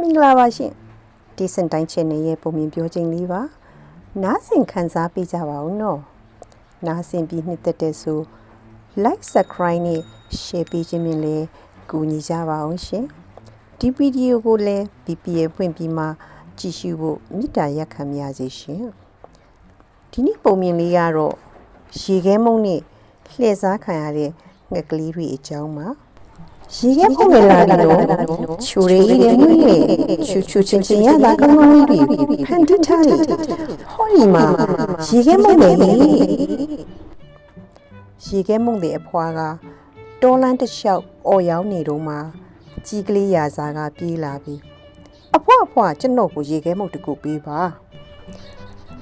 မင်္ဂလာပါရှင်ဒီစင်တိုင်း channel ရဲ့ပုံမြင်ပြောခြင်းလေးပါနားဆင်ခံစားပေးကြပါဦးနော်နားဆင်ပြီးနှစ်သက်တဲ့ဆို like subscribe နဲ့ share ပေးခြင်းဖြင့်လည်းကူညီကြပါအောင်ရှင်ဒီဗီဒီယိုကိုလည်း VPN ဖွင့်ပြီးမှကြည့်ရှုဖို့မေတ္တာရက်ခံပါစေရှင်ဒီနေ့ပုံမြင်လေးကတော့ရေခဲမုံနဲ့လှည့်စားခံရတဲ့ငှက်ကလေးတွေအကြောင်းပါ ရေခဲပုံနေလာတယ်လို့ချူရီရဲ့မွေးရဲ့ချူချူချင်းချင်းရတာကောင်းကောင်းလေးတွေဖန်တီးထားတယ်ဟောဒီမှာရေခဲမုံနေလေရေခဲမုံတဲ့အဖွားကတောလန်းတစ်လျှောက်အော်ရောက်နေတော့မှကြီးကလေးရာစားကပြေးလာပြီးအဖွားအဖွားကျွန်တော်ကိုရေခဲမုံတစ်ခုပေးပါ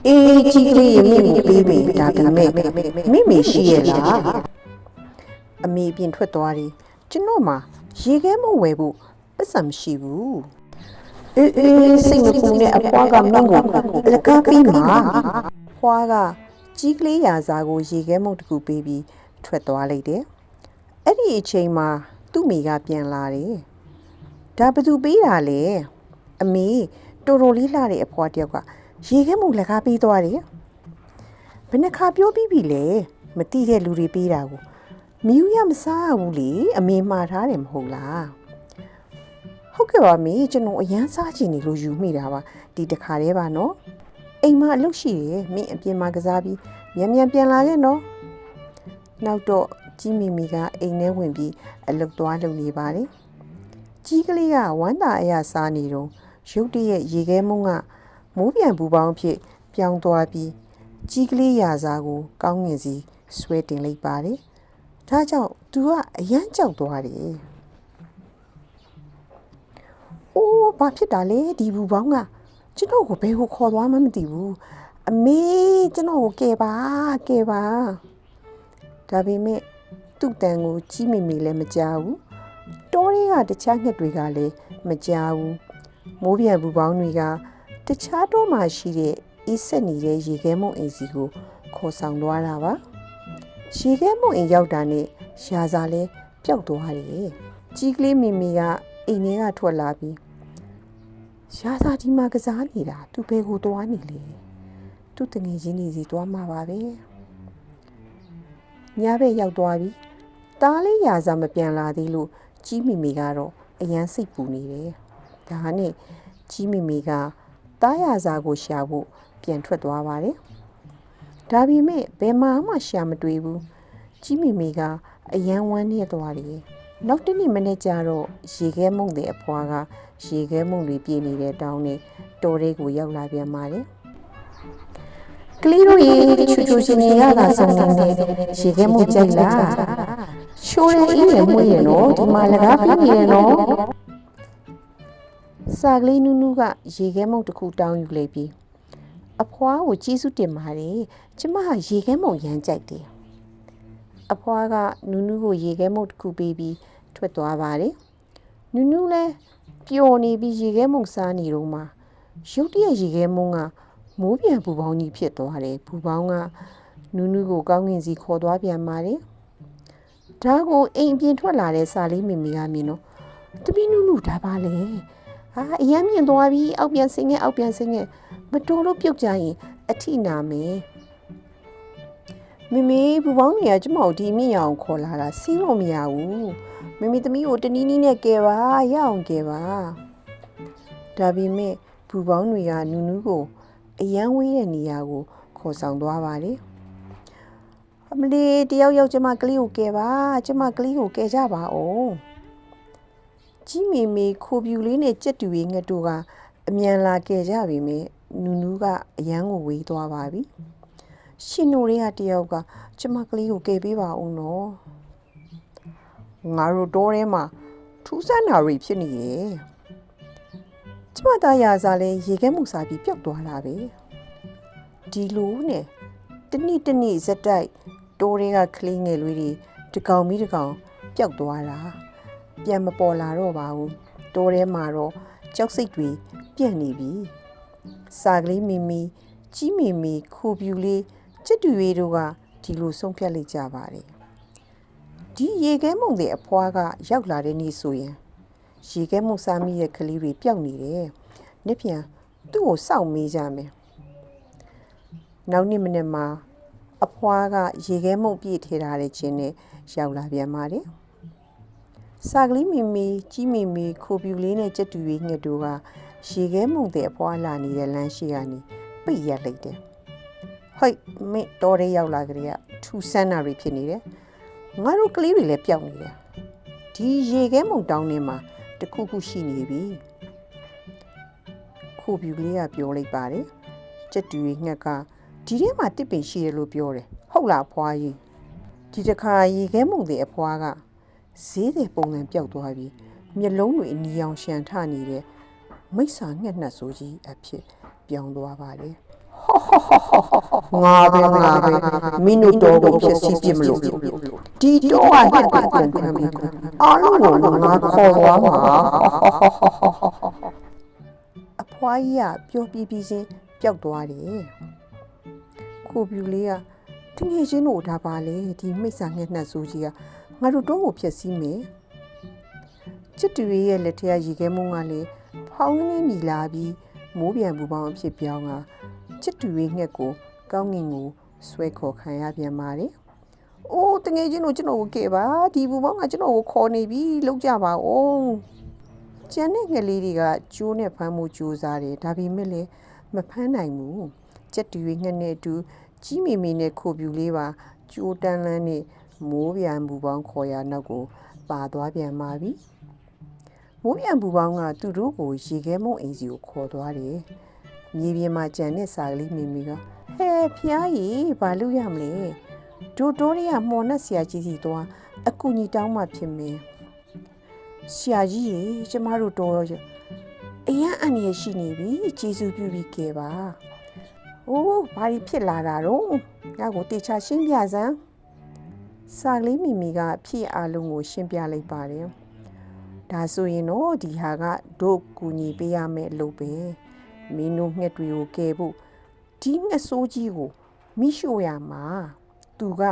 အေးကြီးကလေးရေမိကိုပေးမယ်ဒါပေမဲ့မိမိရှိရဲ့လားအမေပြင်ထွက်သွားတယ် ကျွန်တော်မှာရေခဲမဝယ်ဖို့ပတ်စံမရှိဘူးအေးအေးစိတ်မပူနဲ့အဖွားကမင်းကိုအလကားပြီးမှာဖွားကကြီးကလေးရာစာကိုရေခဲမုတ်တစ်ခုပေးပြီးထွက်သွားလိုက်တယ်အဲ့ဒီအချိန်မှာသူ့မိကပြန်လာတယ်ဒါဘသူပေးတာလဲအမေတော်တော်လေးလှတဲ့အဖွားတယောက်ကရေခဲမုတ်လက်ကားပေးသွားတယ်ဘယ်နှခါပြောပြီးပြီလဲမတိတဲ့လူတွေပေးတာကို မီးရမစားရဘူးလေအမေမှားထားတယ်မဟုတ်လားဟုတ်ကဲ့ပါမေကျွန်တော်အရန်စားချင်နေလို့ယူမိတာပါဒီတခါတည်းပါနော်အိမ်မှာအလုပ်ရှိတယ်မင်းအပြင်မှာကစားပြီးမြန်မြန်ပြန်လာခဲ့နော်နောက်တော့ကြီးမီမီကအိမ်ထဲဝင်ပြီးအလုပ်သွားလုပ်နေပါတယ်ကြီးကလေးကဝမ်းသာအရစားနေတော့ရုတ်တရက်ရေခဲမုံကမိုးပြန်ပူပေါင်းဖြစ်ပြောင်းသွားပြီးကြီးကလေးရာစားကိုကောင်းငင်စီဆွဲတင်လိုက်ပါတယ် ဒါကြောင့် तू ကအရန်ကြောက်သွားတယ်။အိုးဘာဖြစ်တာလဲဒီဘူးပေါင်းကကျွန်တော်ကိုဘယ်ကိုခေါ်သွားမှမသိဘူး။အမေကျွန်တော်ကိုကယ်ပါကယ်ပါ။ဒါပေမဲ့သူ့တန်ကိုကြီးမိမိလည်းမကြောက်ဘူး။တောတွေကတခြားငှက်တွေကလည်းမကြောက်ဘူး။မိုးပြန်ဘူးပေါင်းတွေကတခြားတော့မှရှိတဲ့အေးဆက်နေတဲ့ရေခဲမုံအိမ်စီကိုခေါ်ဆောင်သွားတာပါ။ ရေခဲမုံအိမ်ရောက်တာနဲ့ရာစာလဲပျောက်သွားတယ်။ကြီးကလေးမိမိကအိမ်ထဲကထွက်လာပြီးရာစာဒီမှာကစားနေတာသူဘယ်ကိုသွားနေလဲ။သူ့တငယ်ချင်းတွေစီသွားမှာပါပဲ။ညဘက်ရောက်သွားပြီ။တားလေးရာစာမပြန်လာသေးလို့ကြီးမိမိကတော့အရန်စိတ်ပူနေတယ်။ဒါနဲ့ကြီးမိမိကတားရာစာကိုရှာဖို့ပြန်ထွက်သွားပါတယ်။ ဒါပေမဲ့ဘယ်မှမှရှာမတွေ့ဘူးကြီးမိမိကအယံဝမ်းနေသွားတယ်နောက်တနေ့မနေ့ကျတော့ရေခဲမုံတဲ့အဖွားကရေခဲမုံတွေပြည့်နေတဲ့တောင်းနဲ့တော်လေးကိုရောက်လာပြန်ပါတယ်ကလေးတို့ရေချူချူရှင်နေရတာဆုံးနေရေခဲမုံကြိုက်လားချိုးရဲအေးရမွေးရနော်ဒီမှာလကားပြနေရနော်စာကလေးနူးနူးကရေခဲမုံတစ်ခုတောင်းယူလိုက်ပြီး အဖွားကိုကျေးဇူးတင်ပါတယ်ကျမဟာရေခဲမုံရမ်းကြိုက်တယ်အဖွားကနူးနူးကိုရေခဲမုံတစ်ခုပေးပြီးထွက်သွားပါတယ်နူးနူးလဲပျော်နေပြီးရေခဲမုံစားနေတော့မှရုတ်တရက်ရေခဲမုံကမိုးပြန်ပူပေါင်းကြီးဖြစ်သွားတယ်ပူပေါင်းကနူးနူးကိုကောင်းကင်စီခေါ်သွားပြန်ပါတယ်ဒါကိုအိမ်ပြင်ထွက်လာတဲ့စာလေးမိမိကမြင်တော့တပီးနူးနူးဒါပါလေဟာအရမ်းမြင်သွားပြီအောက်ပြန်ဆင်းခဲ့အောက်ပြန်ဆင်းခဲ့ မတော်လို့ပြုတ်ကြရင်အထိနာမယ်မမေဘူပေါင်းနေကကျမတို့ဒီမြင့်ရအောင်ခေါ်လာတာဆင်းလို့မရဘူးမမေသမီးကိုတနည်းနည်းနဲ့ကယ်ပါရအောင်ကယ်ပါဒါပေမဲ့ဘူပေါင်းတွေကနူးနူးကိုအယမ်းဝေးတဲ့နေရာကိုခေါ်ဆောင်သွားပါတယ်အမလီတယောက်ယောက်ကျမကလေးကိုကယ်ပါကျမကလေးကိုကယ်ကြပါဦးကြီးမေမေခိုပြူလေးနဲ့ကြက်တူရေးငှက်တို့ကအမြန်လာကယ်ကြပြီမေ နူးနူးကအရန်ကိုဝေးသွားပါပြီရှင်နိုတွေကတယောက်ကကျမကလေးကိုကယ်ပေးပါဦးနော်ငါတို့တော့ထဲမှာထူးဆန်းတာတွေဖြစ်နေရဲ့ကျမသားရာစားလဲရေခဲမှုစားပြီးပျောက်သွားတာပဲဒီလိုနဲ့တနေ့တနေ့ဇက်တိုက်တိုးတွေကကလေးငယ်လေးတွေတကောင်ပြီးတကောင်ပျောက်သွားတာပြန်မပေါ်လာတော့ပါဘူးတိုးထဲမှာတော့ကြောက်စိတ်တွေပြန့်နေပြီ စာကလေးမီမီကြီးမီမီခိုပြူလေးချစ်တူရီတို့ကဒီလိုဆုံးဖြတ်လိုက်ကြပါတယ်ဒီရေခဲမုံတဲ့အဖွားကရောက်လာတဲ့နေ့ဆိုရင်ရေခဲမှုစားမိရဲ့ကလေးတွေပျောက်နေတယ်။နှစ်ပြန်သူ့ကိုစောင့်မေးကြမယ်။နောက်နေ့မနေ့မှာအဖွားကရေခဲမှုပြည့်ထည့်ထားတဲ့ချင်းနဲ့ရောက်လာပြန်ပါတယ်။စာကလေးမီမီကြီးမီမီခိုပြူလေးနဲ့ကြက်တူရီငှက်တို့က ရေခဲမှုတဲ့အဖွားလာနေတဲ့လမ်းရှိကနေပိတ်ရက်လိုက်တယ်။ဟိတ်မင်းတော်ရဲရောက်လာကြတဲ့ထူဆန်းတာတွေဖြစ်နေတယ်။ငါတို့ကလေးတွေလည်းပျောက်နေတယ်။ဒီရေခဲမှုတောင်းနေမှာတခုခုရှိနေပြီခိုပြူကလေးကပြောလိုက်ပါတယ်ကြက်တူရီငှက်ကဒီထဲမှာတစ်ပင်ရှိတယ်လို့ပြောတယ်ဟုတ်လားဖွားကြီးဒီတစ်ခါရေခဲမှုတဲ့အဖွားကဈေးတဲ့ပုံစံပျောက်သွားပြီးမျက်လုံးတွေအနီအောင်ရှန်ထနေတဲ့ မိစ္ဆာငှက်နှက်ဆိုကြီးအဖြစ်ပြောင်းသွားပါတယ်ငါပဲငါပဲမင်းတို့တော့ကိုဖြစ်စီပြမလို့ဒီတော့ဟာတဲ့ပုံခံပြီးအားလုံးကိုငါခေါ်သွားမှာအဖွားကြီးကပျော်ပြီးပြီးချင်းပျောက်သွားတယ်ခိုပြူလေးကတငယ်ချင်းတို့ဒါပါလေဒီမိစ္ဆာငှက်နှက်ဆိုကြီးကငါတို့တော့ကိုဖြစ်စီမယ်ချစ်တူရဲ့လက်ထက်ရေခဲမုံကလည်း ဖောင်းကနေမြည်လာပြီးမိုးပြန်ပူပေါင်းအဖြစ်ပြောင်းကချစ်တူရဲ့ငှက်ကိုကောင်းငင်ကိုဆွဲခေါ်ခံရပြန်ပါတယ်။အိုးတငယ်ချင်းတို့ကျွန်တော်ကိုကဲပါဒီဘူပေါင်းကကျွန်တော်ကိုခေါ်နေပြီလောက်ကြပါဦး။ကျန်တဲ့ငှက်လေးတွေကကျိုးနဲ့ဖမ်းမှုကြိုးစားတယ်ဒါပေမဲ့လည်းမဖမ်းနိုင်ဘူး။ချက်တူရဲ့ငှက်နဲ့အတူကြီးမီမီနဲ့ခိုပြူလေးပါကျိုးတန်းလန်းနဲ့မိုးပြန်ဘူပေါင်းခေါ်ရနောက်ကိုပါသွားပြန်ပါပြီ။ မိုးပြန်ဘူပေါင်းကသူတို့ကိုရေခဲမုံအိမ်စီကိုခေါ်သွားတယ်။မြေပြင်မှာကြံတဲ့စာကလေးမိမိကဟဲဖျားကြီးဘာလို့ရမလဲဒိုတိုးရီကမော်နဲ့ဆရာကြီးစီသွားအကူညီတောင်းမှဖြစ်မယ်ဆရာကြီးရေကျမတို့တော်အရန်အန်ရရှိနေပြီကျေးဇူးပြုပြီးကဲပါအိုးဘာကြီးဖြစ်လာတာတော့ငါ့ကိုတေချာရှင်းပြစမ်းစာကလေးမိမိကဖြစ်အားလုံးကိုရှင်းပြလိုက်ပါတယ် ဒါဆိုရင်တော့ဒီဟာကတို့ကူညီပေးရမယ့်အလုပ်ပဲမင်းတို့ငှက်တွေကိုကဲဖို့ဒီငှက်ဆိုးကြီးကိုမိရှို့ရမှာသူက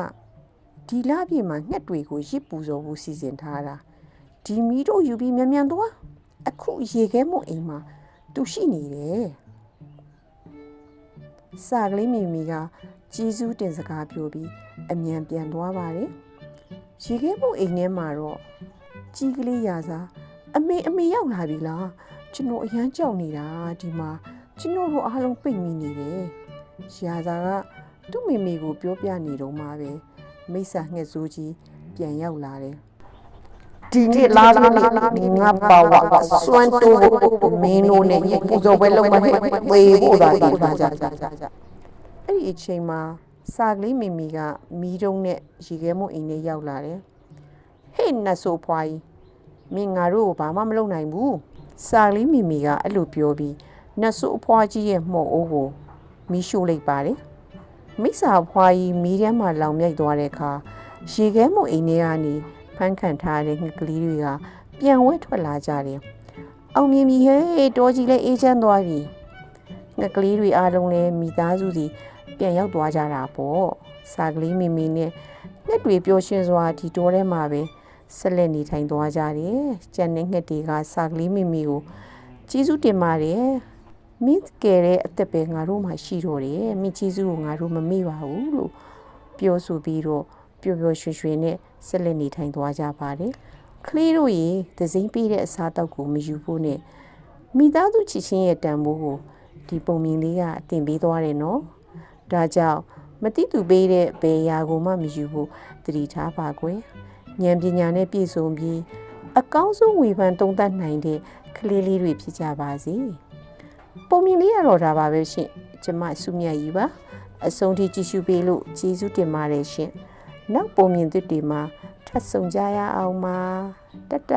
ဒီလပြည့်မှာငှက်တွေကိုရစ်ပူဇော်ဖို့စီစဉ်ထားတာဒီမီတို့ယူပြီးမြန်မြန်သွားအခုရေခဲမုံအိမ်မှာသူရှိနေတယ်စာကလေးမိမိကကျေးဇူးတင်စကားပြောပြီးအမြန်ပြန်သွားပါတယ်ရေခဲမုံအိမ်ထဲမှာတော့ ကြီးကလေးရာစားအမေအမေရောက်လာပြီလားကျွန်တော်အရန်ကြောက်နေတာဒီမှာကျွန်တော်တို့အားလုံးပိတ်မိနေတယ်ရာဇာကသူ့မိမိကိုပြောပြနေတော့မှပဲမိစ္ဆာငှက်စိုးကြီးပြန်ရောက်လာတယ်ဒီနေ့လာလာလာငါပါဝါစွမ်းတိုးဖို့မင်းတို့နဲ့ရေပူဇော်ပွဲလုပ်မယ်ဝေဖို့သာဒီပါကြအဲ့ဒီအချိန်မှာစာကလေးမိမိကမီးတုံးနဲ့ရေခဲမုံအိမ်နဲ့ရောက်လာတယ် ဟေ့နတ်ဆိုဖွားကြီးမင်းငါတို့ကိုဘာမှမလုပ်နိုင်ဘူးစာကလေးမိမိကအဲ့လိုပြောပြီးနတ်ဆိုဖွားကြီးရဲ့မှုန့်အိုးကိုမီးရှို့လိုက်ပါတယ်မိစ္ဆာဖွားကြီးမီးထဲမှာလောင်မြိုက်သွားတဲ့အခါရေခဲမုံအိမ်ထဲကနေဖမ်းခံထားတဲ့ငှက်ကလေးတွေကပြန်ဝဲထွက်လာကြတယ်။အောင်မြင်ပြီဟဲ့တော်ကြီးလည်းအေးချမ်းသွားပြီ။ငှက်ကလေးတွေအားလုံးလည်းမိသားစုစီပြန်ရောက်သွားကြတာပေါ့။စာကလေးမိမိနဲ့ငှက်တွေပျော်ရွှင်စွာဒီတော်ထဲမှာပဲ ဆက်လက်နေထိုင်သွားကြတယ်။ကြံတဲ့ငှက်တွေကစာကလေးမိမိကိုကျေးဇူးတင်ပါတယ်။မင်းကဲတဲ့အသက်ပဲငါတို့မှရှိတော့တယ်။မင်းကျေးဇူးကိုငါတို့မမေ့ပါဘူးလို့ပြောဆိုပြီးတော့ပျော်ပျော်ရွှင်ရွှင်နဲ့ဆက်လက်နေထိုင်သွားကြပါတယ်။ကလေးတို့ရေသစိမ့်ပေးတဲ့အစားတောက်ကိုမယူဖို့နဲ့မိသားစုချစ်ချင်းရဲ့တန်ဖိုးကိုဒီပုံမြင်လေးကအတင်ပေးသွားတယ်နော်။ဒါကြောင့်မတိတူပေးတဲ့ဘယ်ရာကိုမှမယူဖို့တတိထားပါကွယ်။ ဉာဏ်ပညာနဲ့ပြည့်စုံပြီးအကောင်းဆုံးဝေဖန်သုံးသပ်နိုင်တဲ့ကလေးလေးတွေဖြစ်ကြပါစေ။ပုံမြင်လေးရတော့ဒါပါပဲရှင်။ကျမစုမြတ်ကြီးပါ။အဆုံးထိကြည့်ရှုပေးလို့ကျေးဇူးတင်ပါတယ်ရှင်။နောက်ပုံမြင်သစ်တွေမှာထပ်ဆုံကြရအောင်ပါတတ